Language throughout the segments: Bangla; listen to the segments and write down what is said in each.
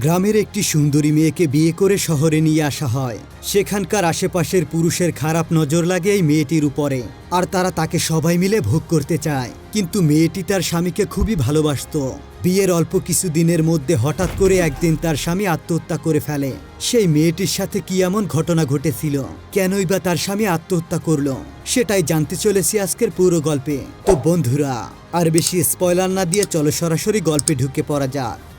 গ্রামের একটি সুন্দরী মেয়েকে বিয়ে করে শহরে নিয়ে আসা হয়। সেখানকার আশেপাশের পুরুষের খারাপ নজর লাগে এই মেয়েটির উপরে। আর তারা তাকে সবাই মিলে ভোগ করতে চায়। কিন্তু মেয়েটি তার স্বামীকে খুবই ভালোবাসত। বিয়ের অল্প কিছু দিনের মধ্যে হঠাৎ করে একদিন তার স্বামী আত্মহত্যা করে ফেলে। সেই মেয়েটির সাথে কি এমন ঘটনা ঘটেছিল? কেনই বা তার স্বামী আত্মহত্যা করল? সেটাই জানতে চলেছি আজকের পুরো গল্পে। তো বন্ধুরা, আর বেশি স্পয়লার না দিয়ে চলো সরাসরি গল্পে ঢুকে পড়া যাক।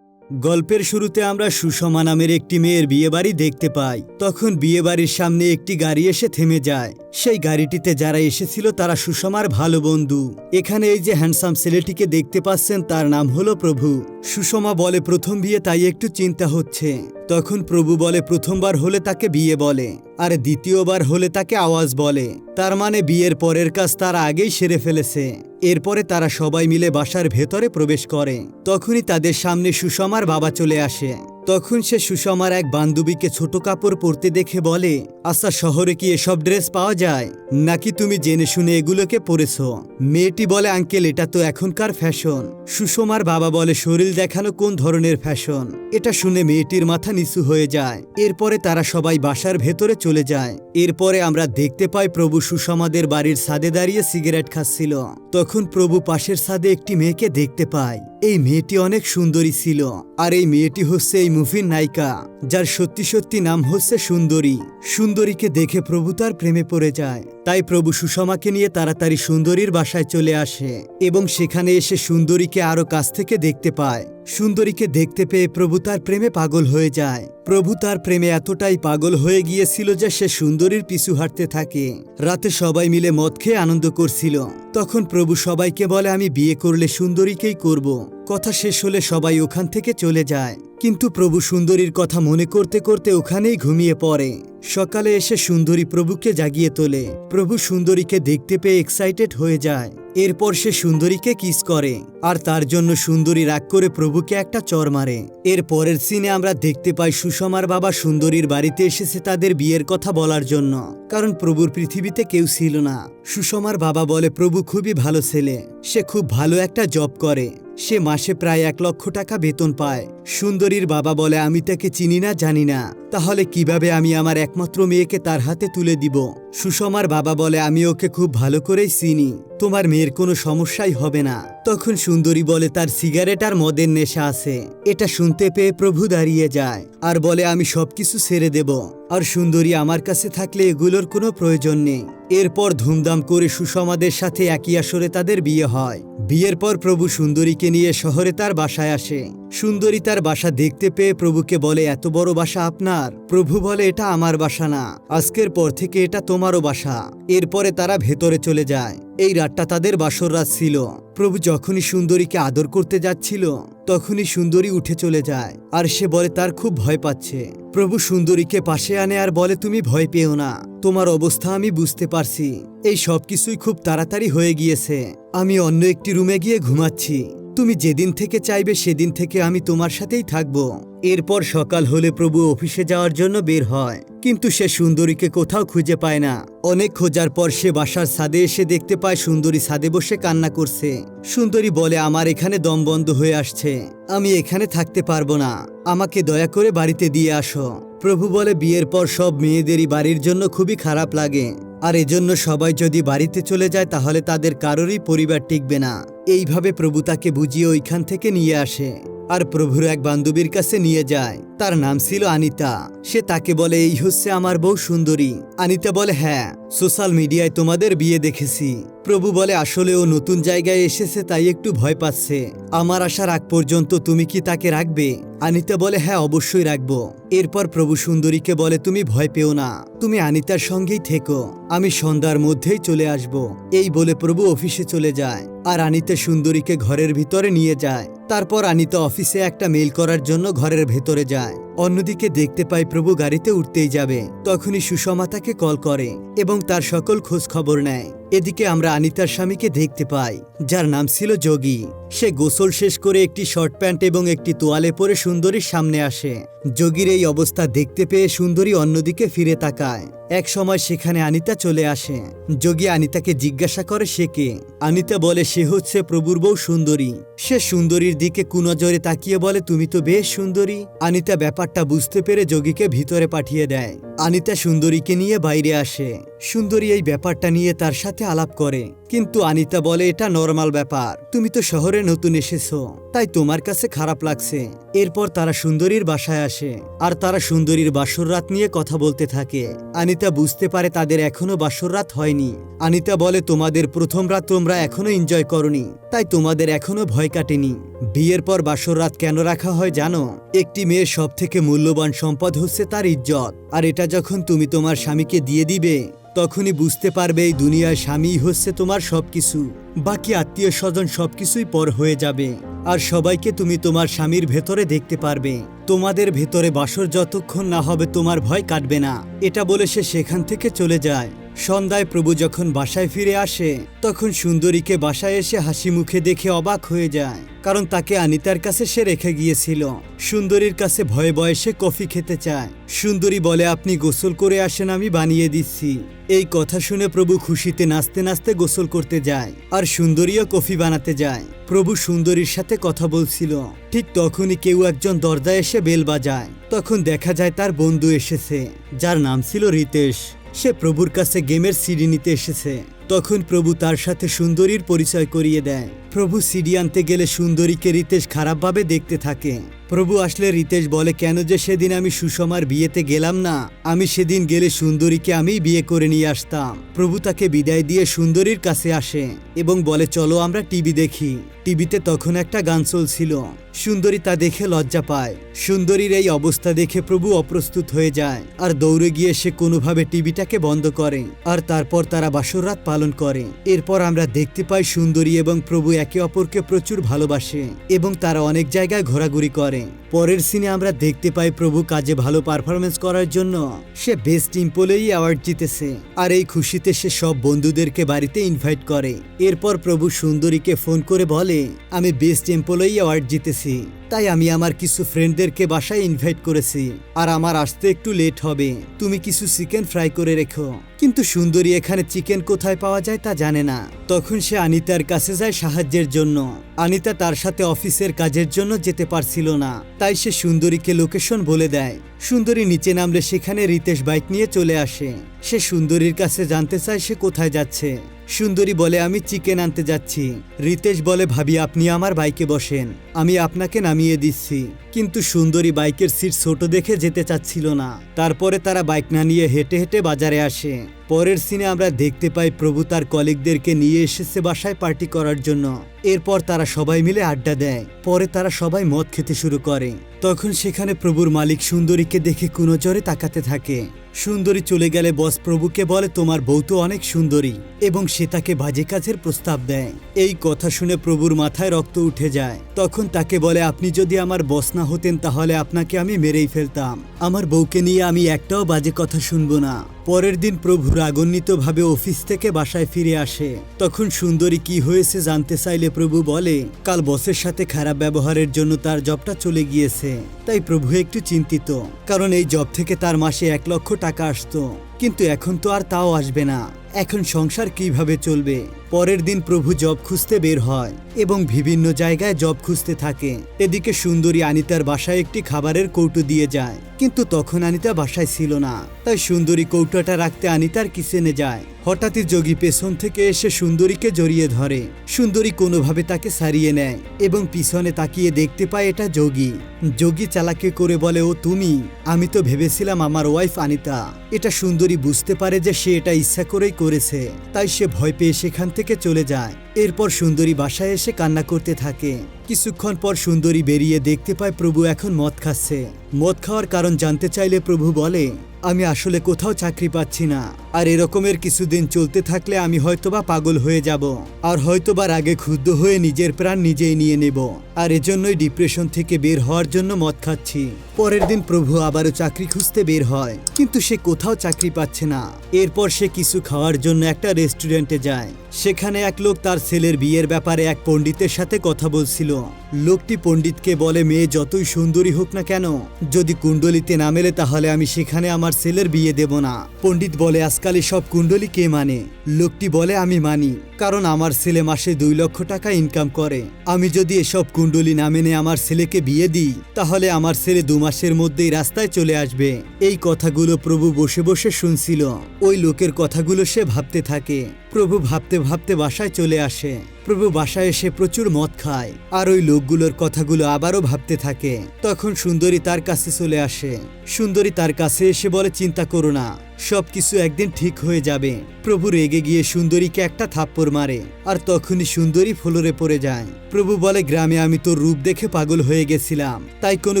গল্পের শুরুতে আমরা সুষমা নামের একটি মেয়ের বিয়েবাড়ি দেখতে পাই। তখন বিয়েবাড়ির সামনে একটি গাড়ি এসে থেমে যায়। সেই গাড়িটিতে যারা এসেছিল তারা সুষমার ভালো বন্ধু। এখানে এই যে হ্যান্ডসাম ছেলেটিকে দেখতে পাচ্ছেন তার নাম হলো প্রভু। সুষমা বলে, প্রথম বিয়ে তাই একটু চিন্তা হচ্ছে। তখন প্রভু বলে, প্রথমবার হলে তাকে বিয়ে বলে। আর দ্বিতীয়বার হলে তাকে আওয়াজ বলে। তার মানে বিয়ের পরের কাজ তারা আগেই সেরে ফেলেছে। এরপরে তারা সবাই মিলে বাসার ভেতরে প্রবেশ করে। তখনই তাদের সামনে সুষমার বাবা চলে আসে। তখন সে সুষমার এক বান্ধবীকে ছোট কাপড় পরতে দেখে বলে আচ্ছা শহরে কি এসব ড্রেস পাওয়া যায়? নাকি তুমি জেনে শুনে এগুলোকে পরেছ? মেয়েটি বলে, আঙ্কেল, এটা তো এখনকার ফ্যাশন। সুষমার বাবা বলে, শরীর দেখানো কোন ধরনের ফ্যাশন? এটা শুনে মেয়েটির মাথা নিচু হয়ে যায়। এরপরে তারা সবাই বাসার ভেতরে চলে যায়। এরপরে আমরা দেখতে পাই, প্রভু সুষমাদের বাড়ির ছাদে দাঁড়িয়ে সিগারেট খাচ্ছিল। তখন প্রভু পাশের ছাদে একটি মেয়েকে দেখতে পায়। এই মেয়েটি অনেক সুন্দরী ছিল। আর এই মেয়েটি হচ্ছে এই মুভির নায়িকা, যার সত্যি সত্যি নাম হচ্ছে সুন্দরী। সুন্দরীকে দেখে প্রভু তার প্রেমে পড়ে যায়। তাই প্রভু সুষমাকে নিয়ে তাড়াতাড়ি সুন্দরীর বাসায় চলে আসে এবং সেখানে এসে সুন্দরীকে আরও কাছ থেকে দেখতে পায়। সুন্দরীকে দেখতে পেয়ে প্রভু তার প্রেমে পাগল হয়ে যায়। প্রভু তার প্রেমে এতটাই পাগল হয়ে গিয়েছিল যে সে সুন্দরীর পিছু হাঁটতে থাকে। রাতে সবাই মিলে মদ খেয়ে আনন্দ করছিল। তখন প্রভু সবাইকে বলে, আমি বিয়ে করলে সুন্দরীকেই করব। কথা শেষ হলে সবাই ওখান থেকে চলে যায়। কিন্তু প্রভু সুন্দরীর কথা মনে করতে করতে ওখানেই ঘুমিয়ে পড়ে। সকালে এসে সুন্দরী প্রভুকে জাগিয়ে তোলে। প্রভু সুন্দরীকে দেখতে পেয়ে এক্সাইটেড হয়ে যায়। এরপর সে সুন্দরীকে কিস করে। আর তার জন্য সুন্দরী রাগ করে প্রভুকে একটা চর মারে। এর পরের সিনে আমরা দেখতে পাই সুষমার বাবা সুন্দরীর বাড়িতে এসেছে তাদের বিয়ের কথা বলার জন্য। কারণ প্রভুর পৃথিবীতে কেউ ছিল না। সুষমার বাবা বলে, প্রভু খুবই ভালো ছেলে। সে খুব ভালো একটা জব করে। সে মাসে প্রায় এক লক্ষ টাকা বেতন পায়। সুন্দরীর বাবা বলে, আমি তাকে চিনি না, জানি না। তাহলে কীভাবে আমি আমার একমাত্র মেয়েকে তার হাতে তুলে দিব? সুষমার বাবা বলে, আমি ওকে খুব ভালো করেই চিনি। তোমার মেয়ের কোনো সমস্যাই হবে না। তখন সুন্দরী বলে, তার সিগারেট আর মদের নেশা আছে। এটা শুনতে পেয়ে প্রভু দাঁড়িয়ে যায় আর বলে, আমি সবকিছু ছেড়ে দেব। আর সুন্দরী, আমার কাছে থাকলে এগুলোর কোনো প্রয়োজন নেই। এরপর ধুমধাম করে সুষমাদের সাথে একই আসরে তাদের বিয়ে হয়। বিয়ের পর প্রভু সুন্দরীকে নিয়ে শহরে তার বাসায় আসে। সুন্দরী তার বাসা দেখতে পেয়ে প্রভুকে বলে, এত বড় বাসা আপনার? প্রভু বলে, এটা আমার বাসা না। আজকের পর থেকে এটা তোমারও বাসা। এরপরে তারা ভেতরে চলে যায়। এই রাতটা তাদের বাসর রাত ছিল। প্রভু যখনই সুন্দরীকে আদর করতে যাচ্ছিল, তখনই সুন্দরী উঠে চলে যায় আর সে বলে, তার খুব ভয় পাচ্ছে। প্রভু সুন্দরীকে পাশে আনে আর বলে, তুমি ভয় পেও না। তোমার অবস্থা আমি বুঝতে পারছি। এই সব কিছুই খুব তাড়াতাড়ি হয়ে গিয়েছে। আমি অন্য একটি রুমে গিয়ে ঘুমাচ্ছি। তুমি যেদিন থেকে চাইবে সেদিন থেকে আমি তোমার সাথেই থাকব। এরপর সকাল হলে প্রভু অফিসে যাওয়ার জন্য বের হয়। কিন্তু সে সুন্দরীকে কোথাও খুঁজে পায় না। অনেক খোঁজার পর সে বাসার ছাদে এসে দেখতে পায় সুন্দরী ছাদে বসে কান্না করছে। সুন্দরী বলে, আমার এখানে দম বন্ধ হয়ে আসছে। আমি এখানে থাকতে পারব না। আমাকে দয়া করে বাড়িতে দিয়ে আসো। প্রভু বলে বিয়ের পর সব মেয়েদেরই বাড়ির জন্য খুবই খারাপ লাগে। আর এজন্য সবাই যদি বাড়িতে চলে যায় তাহলে তাদের কারোরই পরিবার টিকবে না। এইভাবে প্রভু তাকে বুঝিয়ে ওইখান থেকে নিয়ে আসে। আর প্রভুর এক বান্ধবীর কাছে নিয়ে যায়। তার নাম ছিল আনিতা। সে তাকে বলে, এই হচ্ছে আমার বউ সুন্দরী। আনিতা বলে হ্যাঁ সোশ্যাল মিডিয়ায় তোমাদের বিয়ে দেখেছি। প্রভু বলে, আসলে ও নতুন জায়গায় এসেছে, তাই একটু ভয় পাচ্ছে। আমার আসার আগ পর্যন্ত তুমি কি তাকে রাখবে? আনিতা বলে হ্যাঁ অবশ্যই রাখব। এরপর প্রভু সুন্দরীকে বলে, তুমি ভয় পেও না, তুমি আনিতার সঙ্গেই থেকো। আমি সন্ধ্যার মধ্যেই চলে আসব। এই বলে প্রভু অফিসে চলে যায় আর আনিতা সুন্দরীকে ঘরের ভিতরে নিয়ে যায়। তারপর আনিতা অফিসে একটা মেল করার জন্য ঘরের ভেতরে যায়। time. অন্যদিকে দেখতে পাই প্রভু গাড়িতে উঠতেই যাবে। তখনই সুষমা তাকে কল করে এবং তার সকল খোঁজ খবর নেয়। এদিকে আমরা আনিতার স্বামীকে দেখতে পাই, যার নাম ছিল যোগী। সে গোসল শেষ করে একটি শর্ট প্যান্ট এবং একটি তোয়ালে পরে সুন্দরীর সামনে আসে। যোগীর এই অবস্থা দেখতে পেয়ে সুন্দরী অন্যদিকে ফিরে তাকায়। এক সময় সেখানে আনিতা চলে আসে। যোগী আনিতাকে জিজ্ঞাসা করে, সে কে? আনিতা বলে, সে হচ্ছে প্রভুর বউ সুন্দরী। সে সুন্দরীর দিকে কুনজরে তাকিয়ে বলে, তুমি তো বেশ সুন্দরী। আনিতা ব্যাপারটা বুঝতে পেরে যোগীকে ভিতরে পাঠিয়ে দেয়। আনিতা সুন্দরীকে নিয়ে বাইরে আসে। সুন্দরী এই ব্যাপারটা নিয়ে তার সাথে আলাপ করে। কিন্তু আনিতা বলে, এটা নর্মাল ব্যাপার। তুমি তো শহরে নতুন এসেছ। তাই তোমার কাছে খারাপ লাগছে। এরপর তারা সুন্দরীর বাসায় আসে। আর তারা সুন্দরীর বাসর রাত নিয়ে কথা বলতে থাকে। আনিতা বুঝতে পারে তাদের এখনও বাসর রাত হয়নি। আনিতা বলে, তোমাদের প্রথম রাত তোমরা এখনও এনজয় করনি। তাই তোমাদের এখনও ভয় কাটেনি। বিয়ের পর বাসর রাত কেন রাখা হয় জানো? একটি মেয়ের সব থেকে মূল্যবান সম্পদ হচ্ছে তার ইজ্জত। আর এটা যখন তুমি তোমার স্বামীকে দিয়ে দিবে, তখনই বুঝতে পারবে এই দুনিয়ায় স্বামী হচ্ছে তোমার সবকিছু। বাকি আত্মীয় স্বজন সবকিছুই পর হয়ে যাবে। আর সবাইকে তুমি তোমার স্বামীর ভেতরে দেখতে পারবে। তোমাদের ভেতরে বাসর যতক্ষণ না হবে, তোমার ভয় কাটবে না। এটা বলে সে সেখান থেকে চলে যায়। সন্ধ্যায় প্রভু যখন বাসায় ফিরে আসে, তখন সুন্দরীকে বাসায় এসে হাসি মুখে দেখে অবাক হয়ে যায়, কারণ তাকে আনিতার কাছে সে রেখে গিয়েছিল। সুন্দরীর কাছে ভয়ে ভয়ে সে কফি খেতে চায়। সুন্দরী বলে, আপনি গোসল করে আসেন, আমি বানিয়ে দিচ্ছি। এই কথা শুনে প্রভু খুশিতে নাচতে নাচতে গোসল করতে যায়, আর সুন্দরীও কফি বানাতে যায়। প্রভু সুন্দরীর সাথে কথা বলছিল। ঠিক তখনই কেউ একজন দরজায় এসে বেল বাজায়। তখন দেখা যায় তার বন্ধু এসেছে, যার নাম ছিল রিতেশ। সে প্রভুর কাছে গেমের সিডি নিতে এসেছে। তখন প্রভু তার সাথে সুন্দরীর পরিচয় করিয়ে দেয়। প্রভু সিডি আনতে গেলে সুন্দরীকে রিতেশ খারাপভাবে দেখতে থাকে। প্রভু আসলে রিতেশ বলে, কেন যে সেদিন আমি সুষমার বিয়েতে গেলাম না, আমি সেদিন গেলে সুন্দরীকে আমিই বিয়ে করে নিয়ে আসতাম। প্রভু তাকে বিদায় দিয়ে সুন্দরীর কাছে আসে এবং বলে, চলো আমরা টিভি দেখি। টিভিতে তখন একটা গান চলছিল। সুন্দরী তা দেখে লজ্জা পায়। সুন্দরীর এই অবস্থা দেখে প্রভু অপ্রস্তুত হয়ে যায়। আর দৌড়ে গিয়ে সে কোনোভাবে টিভিটাকে বন্ধ করে। আর তারপর তারা বাসর রাত বাসররাত পালন করে। এরপর আমরা দেখতে পাই সুন্দরী এবং প্রভু একে অপরকে প্রচুর ভালোবাসে এবং তারা অনেক জায়গায় ঘোরাঘুরি করে। পরের সিনে আমরা দেখতে পাই প্রভু কাজে ভালো পারফরমেন্স করার জন্য। সে বেস্ট ইম্পোলেই অ্যাওয়ার্ড জিতেছে। আর এই খুশিতে সে সব বন্ধুদেরকে বাড়িতে ইনভাইট করে। এরপর প্রভু সুন্দরীকে ফোন করে বলে, আমি বেস্ট এমপ্লয়ি অ্যাওয়ার্ড জিতেছি। তাই আমি আমার কিছু ফ্রেন্ডদেরকে বাসায় ইনভাইট করেছি। আর আমার আসতে একটু লেট হবে। তুমি কিছু চিকেন ফ্রাই করে রেখো। কিন্তু সুন্দরী এখানে চিকেন কোথায় পাওয়া যায় তা জানে না। তখন সে আনিতার কাছে যায় সাহায্যের জন্য। আনিতা তার সাথে অফিসের কাজের জন্য যেতে পারছিল না, তাই সে সুন্দরীকে লোকেশন বলে দেয়। সুন্দরী নিচে নামলে সেখানে রিতেশ বাইক নিয়ে চলে আসে। সে সুন্দরীর কাছে জানতে চায় সে কোথায় যাচ্ছে। সুন্দরী বলে, আমি চিকেন আনতে যাচ্ছি। রিতেশ বলে, ভাবি, আপনি আমার বাইকে বসেন। আমি আপনাকে নামিয়ে দিচ্ছি। কিন্তু সুন্দরী বাইকের সিট ছোট দেখে যেতে চাচ্ছিল না। তারপরে তারা বাইক না নিয়ে হেঁটে হেঁটে বাজারে আসে। পরের সিনে আমরা দেখতে পাই প্রভু তার কলিগদেরকে নিয়ে এসেছে বাসায় পার্টি করার জন্য। এরপর তারা সবাই মিলে আড্ডা দেয়। পরে তারা সবাই মদ খেতে শুরু করে। তখন সেখানে প্রভুর মালিক সুন্দরীকে দেখে কুনজরে তাকাতে থাকে। সুন্দরী চলে গেলে বস প্রভুকে বলে, তোমার বউ তো অনেক সুন্দরী। এবং সে তাকে বাজে কাজের প্রস্তাব দেয়। এই কথা শুনে প্রভুর মাথায় রক্ত উঠে যায়। তখন তাকে বলে, আপনি যদি আমার বস না হতেন, তাহলে আপনাকে আমি মেরেই ফেলতাম। আমার বউকে নিয়ে আমি একটাও বাজে কথা শুনব না। পরের দিন প্রভু রাগান্বিতভাবে অফিস থেকে বাসায় ফিরে আসে। তখন সুন্দরী কি হয়েছে জানতে চাইলে প্রভু বলে, কাল বসের সাথে খারাপ ব্যবহারের জন্য তার জবটা চলে গিয়েছে। তাই প্রভু একটু চিন্তিত, কারণ এই জব থেকে তার মাসে এক লক্ষ টাকা আসতো। কিন্তু এখন তো আর তাও আসবে না। এখন সংসার কীভাবে চলবে? পরের দিন প্রভু জব খুঁজতে বের হয় এবং বিভিন্ন জায়গায় জব খুঁজতে থাকে। এদিকে সুন্দরী আনিতার বাসায় একটি খাবারের কৌটো দিয়ে যায়, কিন্তু তখন আনিতা বাসায় ছিল না। তাই সুন্দরী কৌটোটা রাখতে আনিতার কিচেনে যায়। হঠাৎই যোগী পেছন থেকে এসে সুন্দরীকে জড়িয়ে ধরে। সুন্দরী কোনোভাবে তাকে সারিয়ে নেয় এবং পিছনে তাকিয়ে দেখতে পায় এটা যোগী। যোগী চালাকে করে বলে, ও তুমি? আমি তো ভেবেছিলাম আমার ওয়াইফ আনিতা। এটা সুন্দরী বুঝতে পারে যে সে এটা ইচ্ছা করেই করেছে তাই সে ভয় পেয়ে সেখান থেকে চলে যায়। এরপর সুন্দরী বাসায় এসে কান্না করতে থাকে। কিছুক্ষণ পর সুন্দরী বেরিয়ে দেখতে পায় প্রভু এখন মদ খাচ্ছে। মদ খাওয়ার কারণ জানতে চাইলে প্রভু বলে, আমি আসলে কোথাও চাকরি পাচ্ছি না। আর এরকমের কিছুদিন চলতে থাকলে আমি হয়তোবা পাগল হয়ে যাব। আর হয়তোবা রাগে ক্ষুব্ধ হয়ে নিজের প্রাণ নিজেই নিয়ে নেব। আর এজন্যই ডিপ্রেশন থেকে বের হওয়ার জন্য মদ খাচ্ছি। পরের দিন প্রভু আবারও চাকরি খুঁজতে বের হয়। কিন্তু সে কোথাও চাকরি পাচ্ছে না। এরপর সে কিছু খাওয়ার জন্য একটা রেস্টুরেন্টে যায়। সেখানে এক লোক তার ছেলের বিয়ের ব্যাপারে এক পণ্ডিতের সাথে কথা বলছিল। লোকটি পণ্ডিতকে বলে, মেয়ে, যতই সুন্দরী হোক না কেন, যদি কুণ্ডলিতে না মেলে, তাহলে আমি সেখানে আমার ছেলের বিয়ে দেব না। পণ্ডিত বলে, আজকাল সব কুণ্ডলি কে মানে? লোকটি বলে, আমি মানি, কারণ আমার ছেলে মাসে দুই লক্ষ টাকা ইনকাম করে। আমি যদি এসব কুণ্ডলি না মেনে আমার ছেলেকে বিয়ে দিই, তাহলে আমার ছেলে দু মাসের মধ্যেই রাস্তায় চলে আসবে। এই কথাগুলো প্রভু বসে বসে শুনছিল। ওই লোকের কথাগুলো সে ভাবতে থাকে। প্রভু ভাবতে ভাবতে বাসায় চলে আসে। প্রভু বাসায় এসে প্রচুর মদ খায়, আর ওই লোকগুলোর কথাগুলো আবারও ভাবতে থাকে। তখন সুন্দরী তার কাছে চলে আসে। সুন্দরী তার কাছে এসে বলে, চিন্তা করো না, সবকিছু একদিন ঠিক হয়ে যাবে। প্রভু রেগে গিয়ে সুন্দরীকে একটা থাপ্পড় মারে, আর তখনই সুন্দরী ফ্লোরে পড়ে যায়। প্রভু বলে, গ্রামে আমি তোর রূপ দেখে পাগল হয়ে গেছিলাম, তাই কোনো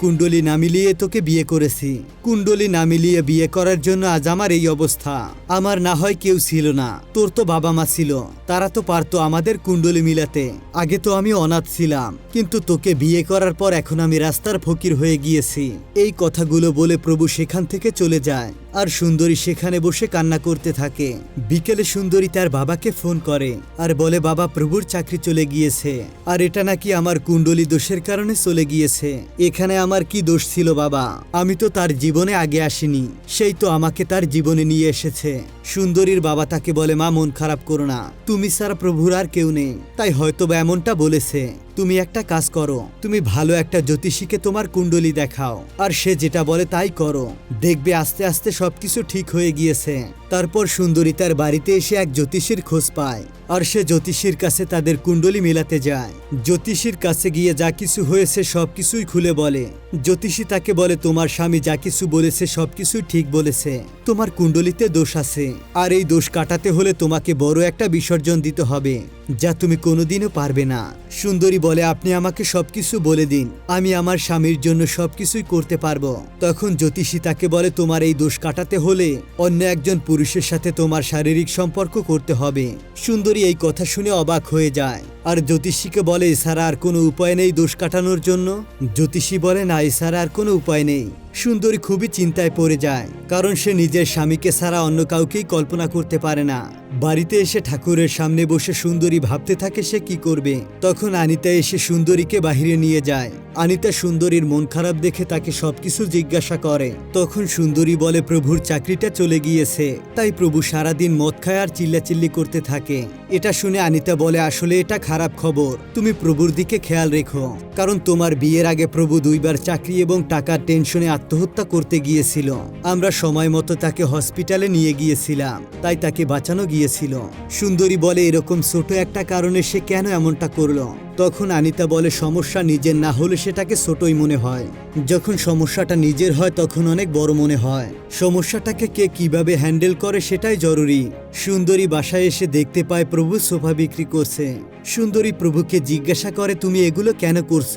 কুণ্ডলি না মিলিয়ে তোকে বিয়ে করেছি। কুণ্ডলি না মিলিয়ে বিয়ে করার জন্য আজ আমার এই অবস্থা। আমার না হয় কেউ ছিল না, তোর তো বাবা মা ছিল, তারা তো পারতো আমাদের কুণ্ডলি মিলাতে, আগে তো আমি অনাথ ছিলাম, কিন্তু তোকে বিয়ে করার পর এখন আমি রাস্তার ফকির হয়ে গিয়েছি। এই কথাগুলো বলে প্রভু সেখান থেকে চলে যায়। আর সুন্দরী সেখানে বসে কান্না করতে থাকে। বিকেলে সুন্দরী তার বাবাকে ফোন করে আর বলে, বাবা, প্রভুর চাকরি চলে গিয়েছে। আর এটা নাকি আমার কুণ্ডলি দোষের কারণে চলে গিয়েছে। এখানে আমার কি দোষ ছিল, বাবা? আমি তো তার জীবনে আগে আসিনি। সেই তো আমাকে তার জীবনে নিয়ে এসেছে। সুন্দরীর বাবা তাকে বলে, মা, মন খারাপ করো না। তুমি ছাড়া প্রভুর আর কেউ নেই। তাই হয়তো বা এমনটা বলেছে। তুমি একটা কাজ করো। তুমি ভালো একটা জ্যোতিষীকে তোমার কুণ্ডলি দেখাও। আর সে যেটা বলে তাই করো। দেখবে আস্তে আস্তে সবকিছু ঠিক হয়ে গিয়েছে। তারপর সুন্দরী তার বাড়িতে এসে এক জ্যোতিষীর খোঁজ পায়। আর সে জ্যোতিষীর কাছে তাদের কুণ্ডলী মেলাতে যায়। জ্যোতিষীর কাছে গিয়ে যা কিছু হয়েছে সবকিছুই খুলে বলে। জ্যোতিষী তাকে বলে, তোমার স্বামী যা কিছু বলেছে সবকিছুই ঠিক বলেছে। তোমার কুণ্ডলিতে দোষ আছে। আর এই দোষ কাটাতে হলে তোমাকে বড় একটা বিসর্জন দিতে হবে, যা তুমি কোনোদিনও পারবে না। সুন্দরী বলে, আপনি আমাকে সবকিছু বলে দিন। আমি আমার স্বামীর জন্য সবকিছুই করতে পারব। তখন জ্যোতিষী তাকে বলে, তোমার এই দোষ কাটাতে হলে অন্য একজন পুরুষের সাথে তোমার শারীরিক সম্পর্ক করতে হবে। সুন্দরী এই কথা শুনে অবাক হয়ে যায়। আর জ্যোতিষীকে বলে, এছাড়া আর কোনো উপায় নেই দোষ কাটানোর জন্য? জ্যোতিষী বলে, না, এছাড়া আর কোনো উপায় নেই। সুন্দরী খুবই চিন্তায় পড়ে যায়, কারণ সে নিজের স্বামীকে ছাড়া অন্য কাউকেই কল্পনা করতে পারে না। বাড়িতে এসে ঠাকুরের সামনে বসে সুন্দরী ভাবতে থাকে সে কি করবে। তখন আনিতা এসে সুন্দরীকে বাহিরে নিয়ে যায়। আনিতা সুন্দরীর মন খারাপ দেখে তাকে সবকিছু জিজ্ঞাসা করে। তখন সুন্দরী বলে, প্রভুর চাকরিটা চলে গিয়েছে। তাই প্রভু সারাদিন মদ খায় আর চিল্লাচিল্লি করতে থাকে। এটা শুনে আনিতা বলে, আসলে এটা খারাপ খবর। তুমি প্রভুর দিকে খেয়াল রেখো। কারণ তোমার বিয়ের আগে প্রভু দুইবার চাকরি এবং টাকার টেনশনে আত্মহত্যা করতে গিয়েছিল। আমরা সময় মতো তাকে হসপিটালে নিয়ে গিয়েছিলাম। তাই তাকে বাঁচানো গিয়েছিল। সুন্দরী বলে এরকম ছোট একটা কারণে সে কেন এমনটা করল? তখন আনিতা বলে, সমস্যা নিজের না হলে সেটাকে ছোটই মনে হয়। যখন সমস্যাটা নিজের হয়, তখন অনেক বড় মনে হয়। সমস্যাটাকে কে কীভাবে হ্যান্ডেল করে সেটাই জরুরি। সুন্দরী বাসায় এসে দেখতে পায়, প্রভু সোফা বিক্রি করছে। সুন্দরী প্রভুকে জিজ্ঞাসা করে তুমি এগুলো কেন করছ?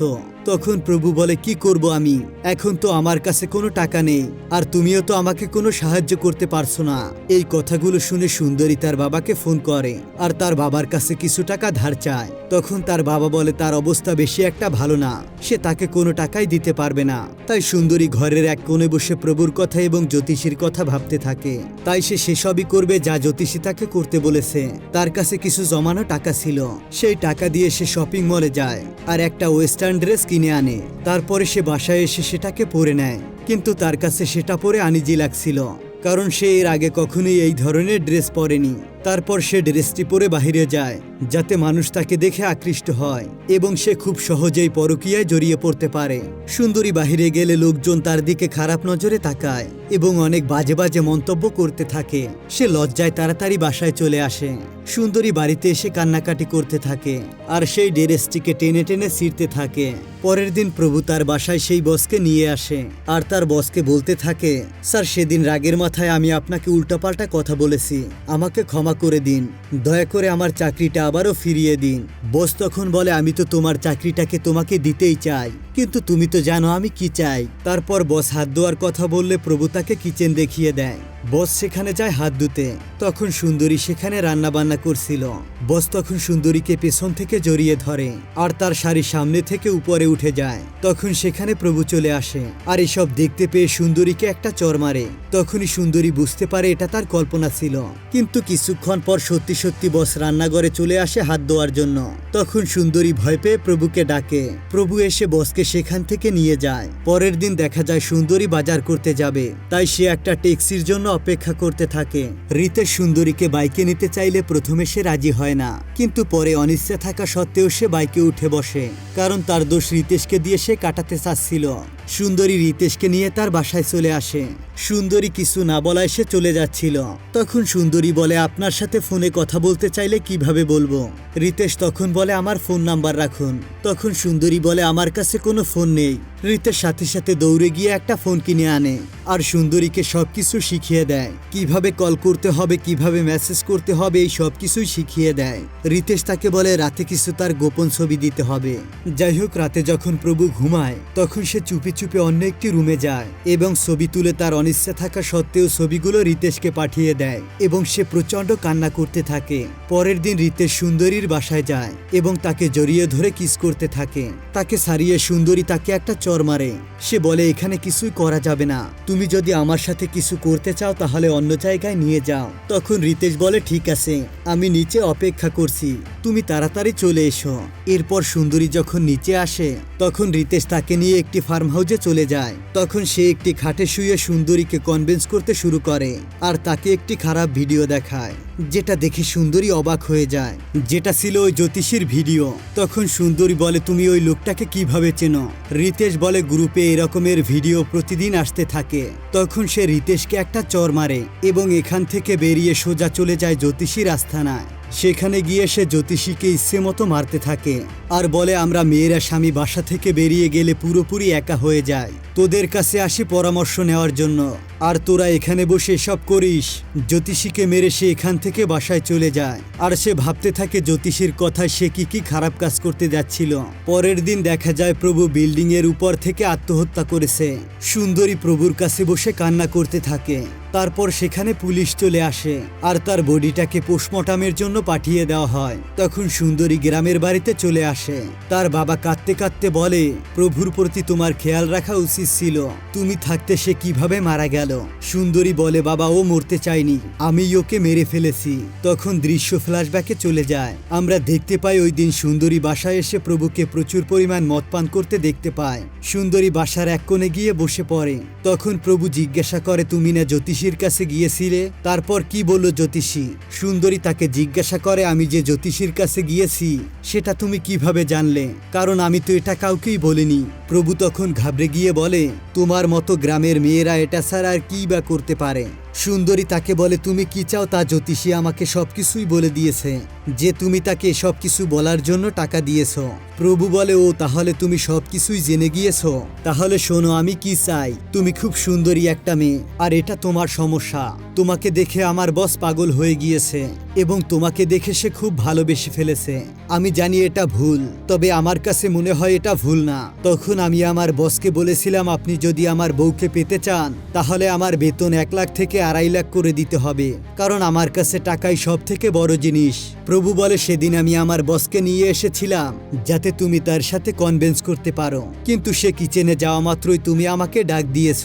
তখন প্রভু বলে, কি করব আমি? এখন তো আমার কাছে কোনো টাকা নেই, আর তুমিও তো আমাকে কোনো সাহায্য করতে পারছ না। এই কথাগুলো শুনে সুন্দরী তার বাবাকে ফোন করে, আর তার বাবার কাছে কিছু টাকা ধার চায়। তখন তার বাবা বলে, তার অবস্থা বেশি একটা ভালো না, সে তাকে কোনো টাকাই দিতে পারবে না। তাই সুন্দরী ঘরের এক কোণে বসে প্রভুর কথা এবং জ্যোতিষীর কথা ভাবতে থাকে। তাই সে সেসবই করবে যা জ্যোতিষী তাকে করতে বলেছে। তার কাছে কিছু জমানো টাকা ছিল। সেই টাকা দিয়ে সে শপিং মলে যায়, আর একটা ওয়েস্টার্ন ড্রেস কিনে আনে। তারপরে সে বাসায় এসে সেটাকে পরে নেয়। কিন্তু তার কাছে সেটা পরে আনিজি লাগছিল। কারণ সে এর আগে কখনোই এই ধরনের ড্রেস পরেনি। তারপর সে ড্রেসটি পরে বাহিরে যায়, যাতে মানুষ তাকে দেখে আকৃষ্ট হয় এবং সে খুব সহজেই পরকীয়ায় জড়িয়ে পড়তে পারে। সুন্দরী বাহিরে গেলে লোকজন তার দিকে খারাপ নজরে তাকায় এবং অনেক বাজে বাজে মন্তব্য করতে থাকে। সে লজ্জায় তাড়াতাড়ি বাসায় চলে আসে। সুন্দরী বাড়িতে এসে কান্নাকাটি করতে থাকে আর সেই ড্রেসটিকে টেনে টেনে ছিঁড়তে থাকে। পরের দিন প্রভু তার বাসায় সেই বসকে নিয়ে আসে আর তার বসকে বলতে থাকে, স্যার, সেদিন রাগের মাথায় আমি আপনাকে উল্টাপাল্টা কথা বলেছি। আমাকে ক্ষমা করে দিন। দয়া করে আমার চাকরিটা আবারও ফিরিয়ে দিন। বস তখন বলে, আমি তো তোমার চাকরিটাকে তোমাকে দিতেই চাই। কিন্তু তুমি তো জানো আমি কি চাই। তারপর বস হাত ধোয়ার কথা বললে প্রভু তাকে কিচেন দেখিয়ে দেয়। বস সেখানে যায় হাত ধুতে। তখন সুন্দরী সেখানে রান্না বান্না করছিল। বস তখন সুন্দরীকে পেছন থেকে জড়িয়ে ধরে আর তার শাড়ি সামনে থেকে উপরে উঠে যায়। তখন সেখানে প্রভু চলে আসে আর এসব দেখতে পেয়ে সুন্দরীকে একটা চর মারে। তখনই সুন্দরী বুঝতে পারে এটা তার কল্পনা ছিল। কিন্তু কিছুক্ষণ পর সত্যি সত্যি বস রান্নাঘরে চলে আসে হাত ধোয়ার জন্য। তখন সুন্দরী ভয় পেয়ে প্রভুকে ডাকে। প্রভু এসে বসকে সেখান থেকে নিয়ে যায়। পরের দিন দেখা যায় সুন্দরী বাজার করতে যাবে। তাই সে একটা ট্যাক্সির জন্য অপেক্ষা করতে থাকে। রিতেশ সুন্দরীকে বাইকে নিতে চাইলে প্রথমে সে রাজি হয় না। কিন্তু পরে অনিচ্ছা থাকা সত্ত্বেও সে বাইকে উঠে বসে। কারণ তার দোষ রিতেশকে দিয়ে সে কাটাতে চাচ্ছিল। সুন্দরী রিতেশকে নিয়ে তার বাসায় চলে আসে। সুন্দরী কিছু না বলায় সে চলে যাচ্ছিল। তখন সুন্দরী বলে, আপনার সাথে ফোনে কথা বলতে চাইলে কীভাবে বলব? রিতেশ তখন বলে, আমার ফোন নাম্বার রাখুন। তখন সুন্দরী বলে, আমার কাছে কোনো ফোন নেই। রিতেশ সাথে সাথে দৌড়ে গিয়ে একটা ফোন কিনে আনে আর সুন্দরীকে সবকিছু শিখিয়ে দেয়। কীভাবে কল করতে হবে, কীভাবে মেসেজ করতে হবে, এই সব কিছুই শিখিয়ে দেয়। রিতেশ তাকে বলে, রাতে কিছু তার গোপন ছবি দিতে হবে। যাই হোক, রাতে যখন প্রভু ঘুমায়, তখন সে চুপি চুপি অন্য একটি রুমে যায় এবং ছবি তুলে তার অনিচ্ছা থাকা সত্ত্বেও ছবিগুলো রিতেশকে পাঠিয়ে দেয় এবং সে প্রচণ্ড কান্না করতে থাকে। পরের দিন রিতেশ সুন্দরীর বাসায় যায় এবং তাকে জড়িয়ে ধরে কিস করতে থাকে। তাকে সারিয়ে সুন্দরী তাকে একটা চর মারে। সে বলে, এখানে কিছুই করা যাবে না। তুমি যদি আমার সাথে কিছু করতে চাও, তাহলে অন্য জায়গায় নিয়ে যাও। তখন রিতেশ বলে, ঠিক আছে, আমি নিচে অপেক্ষা করছি। তুমি তাড়াতাড়ি চলে এসো। এরপর সুন্দরী যখন নিচে আসে, তখন রিতেশ তাকে নিয়ে একটি ফার্ম হাউসে চলে যায়। তখন সে একটি খাটে শুয়ে সুন্দরীকে কনভিন্স করতে শুরু করে আর তাকে একটি খারাপ ভিডিও দেখায়, যেটা দেখে সুন্দরী অবাক হয়ে যায়। যেটা ছিল ওই জ্যোতিষীর ভিডিও। তখন সুন্দরী বলে, তুমি ওই লোকটাকে কীভাবে চেনো? রিতেশ বলে গ্রুপে এরকমের ভিডিও প্রতিদিন আসতে থাকে। তখন সে রিতেশকে একটা চর মারে এবং এখান থেকে বেরিয়ে সোজা চলে যায় জ্যোতিষীর আস্থানায় সেখানে গিয়ে সে জ্যোতিষীকে ইচ্ছে মতো মারতে থাকে। আর বলে, আমরা মেয়েরা স্বামী বাসা থেকে বেরিয়ে গেলে পুরোপুরি একা হয়ে যায় তোদের কাছে আসি পরামর্শ নেওয়ার জন্য। আর তোরা এখানে বসে সব করিস। জ্যোতিষীকে মেরে সে এখান থেকে বাসায় চলে যায়। আর সে ভাবতে থাকে, জ্যোতিষীর কথায় সে কি কি খারাপ কাজ করতে যাচ্ছিল? পরের দিন দেখা যায়, প্রভু বিল্ডিং এর উপর থেকে আত্মহত্যা করেছে। সুন্দরী প্রভুর কাছে বসে কান্না করতে থাকে। তারপর সেখানে পুলিশ চলে আসে আর তার বডিটাকে পোস্টমর্টামের জন্য পাঠিয়ে দেওয়া হয়। তখন সুন্দরী গ্রামের বাড়িতে চলে আসে। তার বাবা কাঁদতে কাঁদতে বলে, প্রভুর প্রতি তোমার খেয়াল রাখা উচিত ছিল। তুমি থাকতে সে কীভাবে মারা গেল? সুন্দরী বলে, বাবা, ও মরতে চায়নি। আমি ওকে মেরে ফেলেছি। তখন দৃশ্য ফ্ল্যাশব্যাকে চলে যায়। আমরা দেখতে পাই ওই দিন সুন্দরী বাসায় এসে প্রভুকে প্রচুর পরিমাণ মদ পান করতে দেখতে পায়। সুন্দরী বাসার এক কোণে গিয়ে বসে পড়ে। তখন প্রভু জিজ্ঞাসা করে, তুমি না জ্যোতিষীর কাছে গিয়েছিলে? তারপর কি বলল জ্যোতিষী? সুন্দরী তাকে জিজ্ঞাসা করে, আমি যে জ্যোতিষীর কাছে গিয়েছি, সেটা তুমি কীভাবে জানলে? কারণ আমি তো এটা কাউকেই বলিনি। প্রভু তখন ঘাবড়ে গিয়ে বলে, তোমার মতো গ্রামের মেয়েরা এটা ছাড়া আর কি বা করতে পারে? সুন্দরী তাকে বলে, তুমি কি চাও? তা জ্যোতিষী আমাকে সবকিছুই বলে দিয়েছে যে, তুমি তাকে সবকিছু বলার জন্য টাকা দিয়েছ। প্রভু বলে, ও, তাহলে তুমি সবকিছুই জেনে গিয়েছ? তাহলে শোনো, আমি কি চাই? তুমি খুব সুন্দরী একটা মেয়ে, আর এটা তোমার সমস্যা। তোমাকে দেখে আমার বস পাগল হয়ে গিয়েছে, এবং তোমাকে দেখে সে খুব ভালোবেসে ফেলেছে। আমি জানি এটা ভুল, তবে আমার কাছে মনে হয় এটা ভুল না। তখন আমি আমার বসকে বলেছিলাম, আপনি যদি আমার বউকে পেতে চান, তাহলে আমার বেতন এক লাখ থেকে আড়াই লাখ করে দিতে হবে, কারণ আমার কাছে টাকাই সব থেকে বড় জিনিস। প্রভু বলে, সেদিন আমি আমার বসকে নিয়ে এসেছিলাম, যাতে তুমি তার সাথে কনভেন্স করতে পারো। কিন্তু সে কিচেনে যাওয়া মাত্রই তুমি আমাকে ডাক দিয়েছ,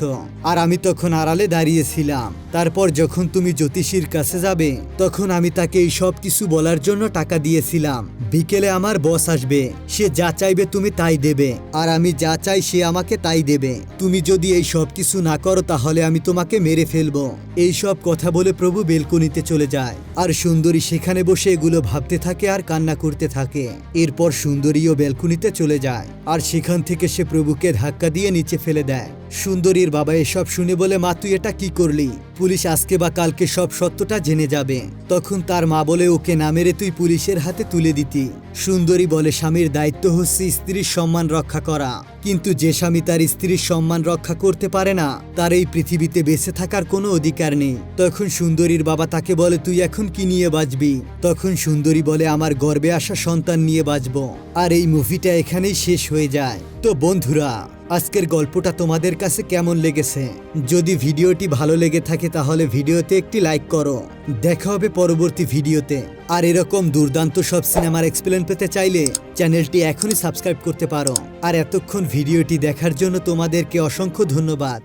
আর আমি তখন আড়ালে দাঁড়িয়েছিলাম। তারপর যখন তুমি জ্যোতিষীর কাছে যাবে, তখন আমি তাকে এই সব কিছু বলার জন্য টাকা দিয়েছিলাম। বিকেলে আমার বস আসবে, সে যা চাইবে তুমি তাই দেবে, আর আমি যা চাই সে আমাকে তাই দেবে। তুমি যদি এই সব কিছু না করো, তাহলে আমি তোমাকে মেরে ফেলব। এই সব কথা বলে প্রভু বেলকনিতে চলে যায়। আর সুন্দরী সেখানে বসে এগুলো ভাবতে থাকে আর কান্না করতে থাকে। এরপর সুন্দরীও বেলকনিতে চলে যায়। আর সেখান থেকে সে প্রভুকে ধাক্কা দিয়ে নিচে ফেলে দেয়। সুন্দরীর বাবা এসব শুনে বলে, মা, তুই এটা কি করলি? পুলিশ আজকে বা কালকে সব সত্যটা জেনে যাবে। তখন তার মা বলে, ওকে না মেরে তুই পুলিশের হাতে তুলে দিতি। সুন্দরী বলে স্বামীর দায়িত্ব হচ্ছে স্ত্রীর সম্মান রক্ষা করা। কিন্তু যে স্বামী তার স্ত্রীর সম্মান রক্ষা করতে পারে না, তার এই পৃথিবীতে বেঁচে থাকার কোনো অধিকার নেই। তখন সুন্দরীর বাবা তাকে বলে, তুই এখন কি নিয়ে বাঁচবি? তখন সুন্দরী বলে, আমার গর্বে আসা সন্তান নিয়ে বাঁচব। আর এই মুভিটা এখানেই শেষ হয়ে যায়। তো বন্ধুরা আজকের গল্পটা তোমাদের কাছে কেমন লেগেছে? যদি ভিডিওটি ভালো লেগে থাকে তাহলে ভিডিওতে একটি লাইক করো। দেখা হবে পরবর্তী ভিডিওতে। আর এরকম দুর্দান্ত সব সিনেমার এক্সপ্লেন পেতে চাইলে চ্যানেলটি এখনই সাবস্ক্রাইব করতে পারো। আর এতক্ষণ ভিডিওটি দেখার জন্য তোমাদেরকে অসংখ্য ধন্যবাদ।